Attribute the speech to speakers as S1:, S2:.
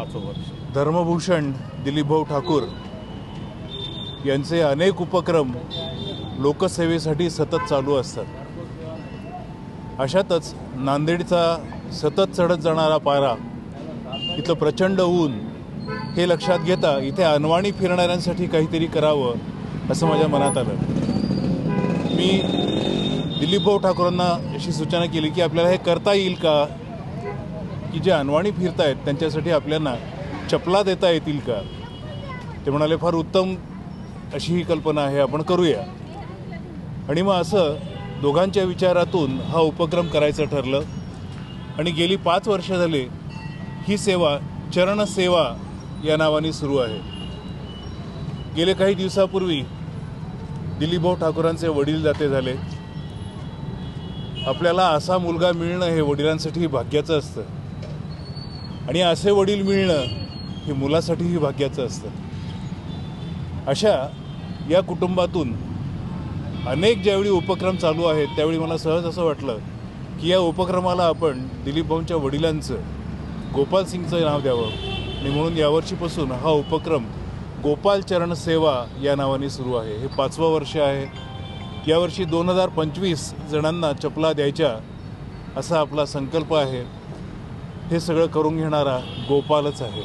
S1: पाचवं वर्ष.
S2: धर्मभूषण दिलीपभाऊ ठाकूर यांचे अनेक उपक्रम लोकसेवेसाठी सतत चालू असतात. अशातच नांदेडचा सतत चढत जाणारा पारा इथलं प्रचंड ऊन हे लक्षात घेता इथे अनवाणी फिरणाऱ्यांसाठी काहीतरी करावं असं माझ्या मनात आलं. मी दिलीपभाऊ ठाकूरांना अशी सूचना केली की आपल्याला हे करता येईल का? की जे अनवाणी फिरत आहेत त्यांच्यासाठी आपल्याला चपला देता येतील का? ते म्हणाले फार उत्तम अशी ही कल्पना आहे आपण करूया. आणि मग असं दोघांच्या विचारातून हा उपक्रम करायचं ठरलं. आणि गेली पाच वर्ष झाले ही सेवा चरणसेवा या नावाने सुरू आहे. गेले काही दिवसापूर्वी दिलीपभाऊ ठाकूरांचे वडील जाते झाले. आपल्याला असा मुलगा मिळणं हे वडिलांसाठी भाग्याचं असतं. आणि असे वडील मिळणं हे मुलासाठीही भाग्याचं असतं. अशा या कुटुंबातून अनेक ज्यावेळी उपक्रम चालू आहेत त्यावेळी मला सहज असं वाटलं की या उपक्रमाला आपण दिलीप भाऊंच्या वडिलांचं गोपाल सिंगचं नाव द्यावं. आणि म्हणून यावर्षीपासून हा उपक्रम गोपाल चरण सेवा या नावाने सुरू आहे. हे पाचवं वर्ष आहे. यावर्षी दोन हजार पंचवीस जणांना चपला द्यायच्या असा आपला संकल्प आहे. हे सगळं करून घेणारा गोपालच आहे.